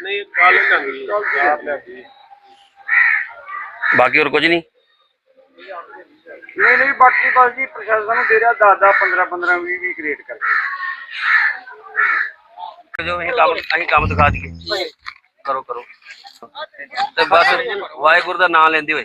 ਕੱਲ ਬਾਕੀ ਹੋਰ ਕੁਝ ਨਹੀਂ? ਨਹੀਂ ਨਹੀਂ ਬਾਕੀ ਬਸ ਜੀ ਪ੍ਰਸ਼ਾਸਨ ਨੂੰ ਦੇ ਰਿਹਾ 10 10 15 15 20 20 ਕ੍ਰੀਏਟ ਕਰਕੇ। ਜੋ ਇਹ ਕੰਮ ਅਸੀਂ ਕੰਮ ਦਿਖਾ ਦਈਏ। ਕਰੋ ਕਰੋ। ਤੇ ਬਸ ਵਾਹਿਗੁਰੂ ਦਾ ਨਾਮ ਲੈਂਦੇ ਹੋਏ।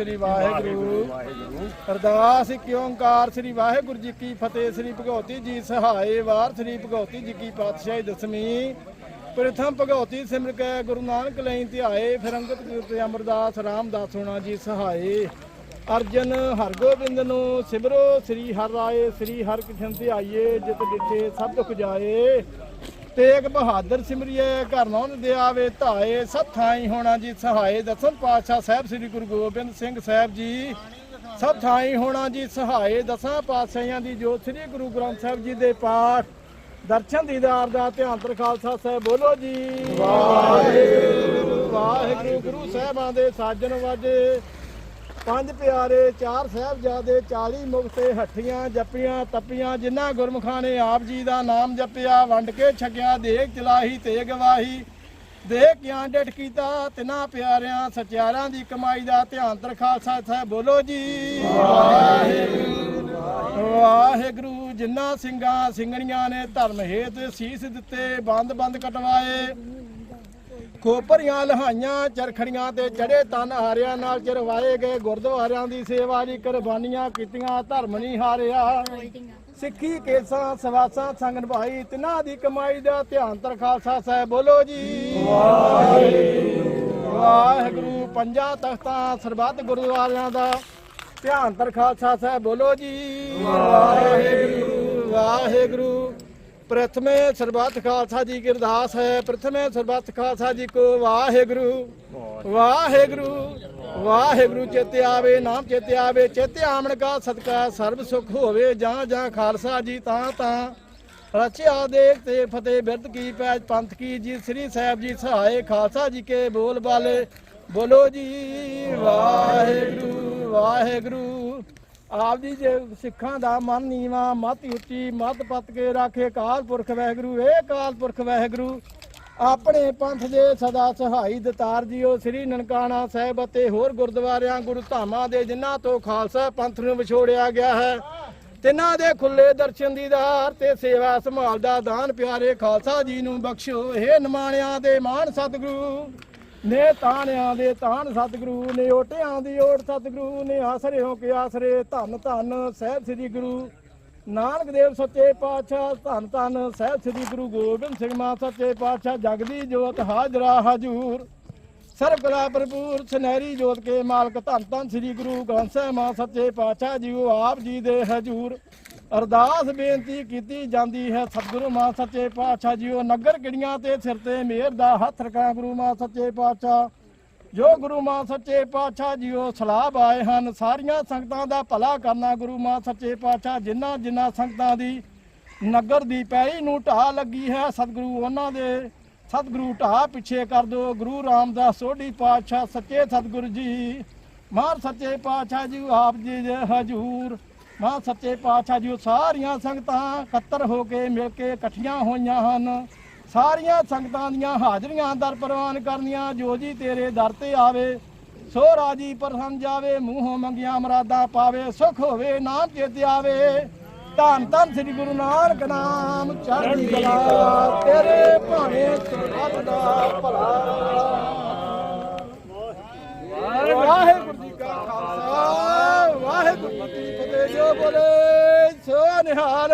ਸ੍ਰੀ ਵਾਹਿਗੁਰੂ। ਅਰਦਾਸ ਇੱਕ ਓੰਕਾਰ, ਸ੍ਰੀ ਵਾਹਿਗੁਰੂ ਜੀ ਕੀ ਫਤਿਹ, ਸ੍ਰੀ ਭਗਵਤੀ ਜੀ ਸਹਾਏ ਵਾਰ, ਸ੍ਰੀ ਭਗਵਤੀ ਜੀ ਕੀ ਪਾਤਸ਼ਾਹੀ ਦਸਵੀਂ। ਪ੍ਰਥਮ ਭਗਵਤੀ ਸਿਮਰ ਕੇ, ਗੁਰੂ ਨਾਨਕ ਲਈ ਧਿਆਏ, ਫਿਰ ਅੰਗਤ ਕੀਰਤ ਅਮਰਦਾਸ, ਰਾਮਦਾਸ ਹੋਣਾ ਜੀ ਸਹਾਏ। ਅਰਜਨ ਹਰਗੋਬਿੰਦ ਨੂੰ ਸਿਮਰੋ, ਸ੍ਰੀ ਹਰ ਰਾਏ, ਸ੍ਰੀ ਹਰ ਕ੍ਰਿਸ਼ਨ ਧਿਆਈਏ, ਜਿਤ ਡਿਠੇ ਸਭ ਦੁਖ ਜਾਏ। ਤੇਗ ਬਹਾਦਰ ਸਿਮਰਿਏ ਘਰ ਨੌਨ ਦੇ ਆਵੇ ਧਾਏ ਸਭ ਥਾਈ ਹੋਣਾ ਜੀ ਸਹਾਏ। ਦਸਮ ਪਾਤਸ਼ਾਹ ਸਾਹਿਬ ਸ੍ਰੀ ਗੁਰੂ ਗੋਬਿੰਦ ਸਿੰਘ ਸਾਹਿਬ ਜੀ ਸਭ ਥਾਈ ਹੋਣਾ ਜੀ ਸਹਾਏ। ਦਸਾਂ ਪਾਤਸ਼ਾਹਾਂ ਦੀ ਜੋ ਸ੍ਰੀ ਗੁਰੂ ਗ੍ਰੰਥ ਸਾਹਿਬ ਜੀ ਦੇ ਪਾਠ। ਦਰਸ਼ਨ ਦੀਦਾਰ ਦਾ ਧਿਆਨ ਤਰ ਖਾਲਸਾ ਸਾਹਿਬ ਬੋਲੋ ਜੀ। ਵਾਹਿਗੁਰੂ। ਵਾਹਿਗੁਰੂ। ਗੁਰੂ ਸਾਹਿਬਾਂ ਦੇ ਸਾਜਨ ਵਾਜੇ। ਪੰਜ ਪਿਆਰੇ, ਚਾਰ ਸਾਹਿਬਜ਼ਾਦੇ 40 ਮੁਕਤੇ ਹੱਠੀਆਂ ਜੱਪੀਆਂ ਤੱਪੀਆਂ, ਜਿਨ੍ਹਾਂ ਗੁਰਮੁਖਾਂ ਨੇ ਆਪ ਜੀ ਦਾ ਨਾਮ ਜਪਿਆ, ਵੰਡ ਕੇ ਛਕਿਆ ਦੇਖ ਚਲਾਹੀ, ਤੇ ਗਵਾਹੀ ਦੇਖ ਕਿਆਂ ਡਟ ਕੀਤਾ, ਤਿਨਾ ਪਿਆਰਿਆਂ ਸਚਿਆਰਾਂ ਦੀ ਕਮਾਈ ਦਾ ਧਿਆਨ ਤਰ ਖਾਲਸਾ ਸਾਹਿਬ, ਬੋਲੋ ਜੀ। ਵਾਹਿਗੁਰੂ ਵਾਹਿਗੁਰੂ ਜਿਨ੍ਹਾਂ ਸਿੰਘਾਂ ਸਿੰਘਣੀਆਂ ਨੇ ਧਰਮ ਹੇਤ ਸੀਸ ਦਿੱਤੇ ਬੰਦ ਬੰਦ ਕਟਵਾਏ ਖੋਪਰੀਆਂ ਲਹਾਈਆਂ, ਚਰਖੜੀਆਂ ਤੇ ਚੜੇ ਤਨ ਹਾਰਿਆਂ। ਨਾਲ ਚਰਵਾਏ ਗਏ ਗੁਰਦੁਆਰਿਆਂ ਦੀ ਸੇਵਾ ਦੀ ਕੁਰਬਾਨੀਆਂ ਕੀਤੀਆਂ, ਧਰਮ ਨਹੀਂ ਹਾਰਿਆ। ਸਿੱਖੀ ਕੇਸਾਂ, ਸਵਾਸਾਂ ਸੰਗ ਨਿਭਾਈ ਤਿਨਾਂ ਦੀ ਕਮਾਈ ਦਾ ਧਿਆਨ ਤਰ ਖਾਲਸਾ ਸਾਹਿਬ ਬੋਲੋ ਜੀ। ਵਾਹਿਗੁਰੂ, ਪੰਜਾਂ ਤਖਤਾਂ, ਸਰਬੱਤ ਗੁਰਦੁਆਰਿਆਂ ਦਾ ਧਿਆਨ ਤਰ ਖਾਲਸਾ ਸਾਹਿਬ ਬੋਲੋ ਜੀ। ਵਾਹਿਗੁਰੂ ਵਾਹਿਗੁਰੂ। ਪ੍ਰਥਮੇ ਸਰਬੱਤ ਖਾਲਸਾ ਜੀ ਕੀ ਅਰਦਾਸ ਹੈ। ਪ੍ਰਥਮੇ ਸਰਬੱਤ ਖਾਲਸਾ ਜੀ ਕੋ ਵਾਹਿਗੁਰੂ ਵਾਹਿਗੁਰੂ ਵਾਹਿਗੁਰੂ ਚੇਤੇ ਆਵੇ, ਨਾਮ ਚੇਤੇ ਆਵੇ, ਚੇਤੇ ਆਮਣ ਕਾ ਸਦਕਾ ਸਰਬ ਸੁਖ ਹੋਵੇ, ਜਾਂ ਜਾਂ ਖਾਲਸਾ ਜੀ ਤਾਂ ਤਾਂ। ਰਚਿਆ ਦੇਖ ਤੇ ਫਤਿਹ ਬਿਰਦ ਕੀ ਪੈਜ ਪੰਥ ਕੀ ਜੀ, ਸ੍ਰੀ ਸਾਹਿਬ ਜੀ ਸਹਾਏ, ਖਾਲਸਾ ਜੀ ਕੇ ਬੋਲ ਬਾਲੇ। ਬੋਲੋ ਜੀ, ਵਾਹਿਗੁਰੂ ਵਾਹਿਗੁਰੂ। ਆਪ ਜੀ ਜੇ ਸਿੱਖਾਂ ਦਾ ਮਨ ਨੀਵਾ, ਮਤ ਉੱਚੀ, ਮਤ ਪਤ ਕੇ ਰਾਖੇ ਕਾਲ ਪੁਰਖ ਵਹਿਗੁਰੂ ਇਹ ਕਾਲ ਪੁਰਖ ਵਹਿਗੁਰੂ, ਆਪਣੇ ਪੰਥ ਦੇ ਸਦਾ ਸਹਾਈ ਦਤਾਰ ਜੀਓ, ਸ੍ਰੀ ਨਨਕਾਣਾ ਸਾਹਿਬ ਅਤੇ ਹੋਰ ਗੁਰਦੁਆਰਿਆਂ, ਗੁਰੂ ਧਾਮਾਂ ਦੇ ਜਿਨ੍ਹਾਂ ਤੋਂ ਖਾਲਸਾ ਪੰਥ ਨੂੰ ਵਿਛੋੜਿਆ ਗਿਆ ਹੈ, ਤਿਨਾਂ ਦੇ ਖੁੱਲੇ ਦਰਸ਼ਨ ਦੀਦਾਰ ਤੇ ਸੇਵਾ ਸੰਭਾਲ ਦਾ ਦਾਨ ਪਿਆਰੇ ਖਾਲਸਾ ਜੀ ਨੂੰ ਬਖਸ਼ੋ ਇਹ ਨਿਮਾਣਿਆਂ ਦੇ ਮਾਣ ਸਤਿਗੁਰੂ। ਨੇ ਤਾਣਿਆਂ ਦੇ ਤਾਣ ਸਤਿਗੁਰੂ, ਨੇ ਓਟਿਆਂ ਦੀ ਓਟ ਸਤਿਗੁਰੂ, ਨੇ ਆਸਰੇ ਹੋ ਕੇ ਆਸਰੇ, ਧੰਨ ਧੰਨ ਸਹਿਬ ਸ੍ਰੀ ਗੁਰੂ ਨਾਨਕ ਦੇਵ ਸੱਚੇ ਪਾਤਸ਼ਾਹ, ਧੰਨ ਧੰਨ ਸਹਿਬ ਸ੍ਰੀ ਗੁਰੂ ਗੋਬਿੰਦ ਸਿੰਘ ਮਾ ਸੱਚੇ ਪਾਤਸ਼ਾਹ ਜਗਦੀ ਜੋਤ ਹਾਜ਼ਰਾ ਹਜੂਰ। ਸਰਬ ਕਲਾ ਭਰਪੂਰ, ਸੁਨਹਿਰੀ ਜੋਤ ਕੇ ਮਾਲਕ, ਧੰਨ ਧੰਨ ਸ੍ਰੀ ਗੁਰੂ ਗ੍ਰੰਥ ਸਾਹਿਬ ਮਾ ਸੱਚੇ ਪਾਤਸ਼ਾਹ ਜੀਓ ਆਪ ਜੀ ਦੇ ਹਜੂਰ। ਅਰਦਾਸ ਬੇਨਤੀ ਕੀਤੀ ਜਾਂਦੀ ਹੈ ਸਤਿਗੁਰੂ ਮਾਂ ਸੱਚੇ ਪਾਤਸ਼ਾਹ ਜੀਓ, ਨਗਰ ਕਿੜੀਆਂ ਤੇ ਸਿਰ ਤੇ ਮਿਹਰ ਦਾ ਹੱਥ ਰਖਾ ਗੁਰੂ ਮਾਂ ਸੱਚੇ ਪਾਤਸ਼ਾਹ। ਜੋ ਗੁਰੂ ਮਾਂ ਸੱਚੇ ਪਾਤਸ਼ਾਹ ਜੀਓ, ਸਲਾਹ ਆਏ ਹਨ, ਸਾਰੀਆਂ ਸੰਗਤਾਂ ਦਾ ਭਲਾ ਕਰਨਾ ਗੁਰੂ ਮਾਂ ਸੱਚੇ ਪਾਤਸ਼ਾਹ, ਜਿਨ੍ਹਾਂ ਜਿਨ੍ਹਾਂ ਸੰਗਤਾਂ ਦੀ ਨਗਰ ਦੀ ਪੈੜੀ ਨੂੰ ਢਾਹ ਲੱਗੀ ਹੈ, ਸਤਿਗੁਰੂ ਉਹਨਾਂ ਦੇ ਸਤਿਗੁਰੂ ਢਾਹ ਪਿੱਛੇ ਕਰ ਦਿਓ, ਗੁਰੂ ਰਾਮਦਾਸ ਸੋਢੀ ਪਾਤਸ਼ਾਹ ਸੱਚੇ ਸਤਿਗੁਰੂ ਜੀ। ਮਾਰ ਸੱਚੇ ਪਾਤਸ਼ਾਹ ਜੀ ਆਪ ਜੀ ਦੇ ਹਜੂਰ ਮਾਂ ਸੱਚੇ ਪਾਤਸ਼ਾਹ ਜੀ ਸਾਰੀਆਂ ਸੰਗਤਾਂ ਇਕੱਤਰ ਹੋ ਕੇ ਮਿਲ ਕੇ ਇਕੱਠੀਆਂ ਹੋਈਆਂ ਹਨ। ਸਾਰੀਆਂ ਸੰਗਤਾਂ ਦੀਆਂ ਹਾਜ਼ਰੀਆਂ ਦਰ ਪ੍ਰਵਾਨ ਕਰਨੀਆਂ। ਜੋ ਜੀ ਤੇਰੇ ਦਰ ਤੇ ਆਵੇ, ਸੋ ਰਾਜੀ ਪ੍ਰਸੰਨ ਜਾਵੇ, ਮੂੰਹੋਂ ਮੰਗੀਆਂ ਮਰਾਦਾਂ ਪਾਵੇ, ਸੁਖ ਹੋਵੇ, ਨਾਮ ਚੇਤੇ ਆਵੇ। ਧੰਨ ਧੰਨ ਸ੍ਰੀ ਗੁਰੂ ਨਾਨਕ ਨਾਮ, ਚੜ੍ਹਦੀ ਕਲਾ ਤੇਰੇ ਭਾਣੇ ਸੁਰਤ ਦਾ ਭਲਾ। ਵਾਹਿਗੁਰੂ ਜੀ ਕਾ ਖਾਲਸਾ, ਵਾਹਿਗੁਰੂ ਜੀ ਜੋ ਬੋਲੇ, ਸੋ ਨਿਹਾਲ।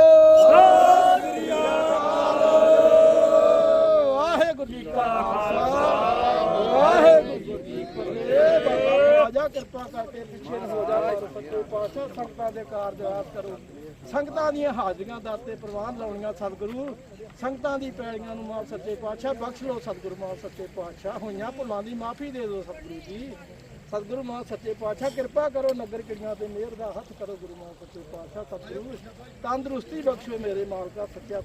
ਵਾਹਿਗੁਰੂ ਜੀ ਕਾ ਖਾਲਸਾ, ਵਾਹਿਗੁਰੂ ਜੀ ਕੀ ਫਤਿਹ। ਬਾਬਾ ਕਿਰਪਾ ਕਰਕੇ ਪਿੱਛੇ ਨੂੰ ਹੋ ਜਾ ਸੱਚੇ ਪਾਤਸ਼ਾਹ, ਸੰਗਤਾਂ ਦੇ ਕਾਰਜ ਆਪ ਕਰੋ। ਸੰਗਤਾਂ ਦੀਆਂ ਹਾਜ਼ਰੀਆਂ ਦਾਤੇ ਪ੍ਰਵਾਨ ਲਾਉਣੀਆਂ ਸਤਿਗੁਰੂ। ਸੰਗਤਾਂ ਦੀ ਪੈੜੀਆਂ ਨੂੰ ਮਾਫ ਸੱਚੇ ਪਾਤਸ਼ਾਹ, ਬਖਸ਼ ਲਓ ਸਤਿਗੁਰੂ ਮਾਫ ਸੱਚੇ ਪਾਤਸ਼ਾਹ। ਹੋਈਆਂ ਭੁੱਲਾਂ ਦੀ ਮਾਫੀ ਦੇ ਦਿਓ ਸਤਿਗੁਰੂ ਜੀ। ਸਤਿਗੁਰੂ ਮਾਂ ਸੱਚੇ ਪਾਤਸ਼ਾਹ, ਕਿਰਪਾ ਕਰੋ ਨਗਰ ਕਿੜੀਆਂ ਤੇ ਮਿਹਰ ਦਾ ਹੱਥ ਕਰੋ ਗੁਰੂ ਮਾਂ ਸੱਚੇ ਪਾਤਸ਼ਾਹ, ਸਤਿਗੁਰੂ ਤੰਦਰੁਸਤੀ ਬਖਸ਼ੋ ਮੇਰੇ ਮਾਲਕਾ ਸੱਚਾ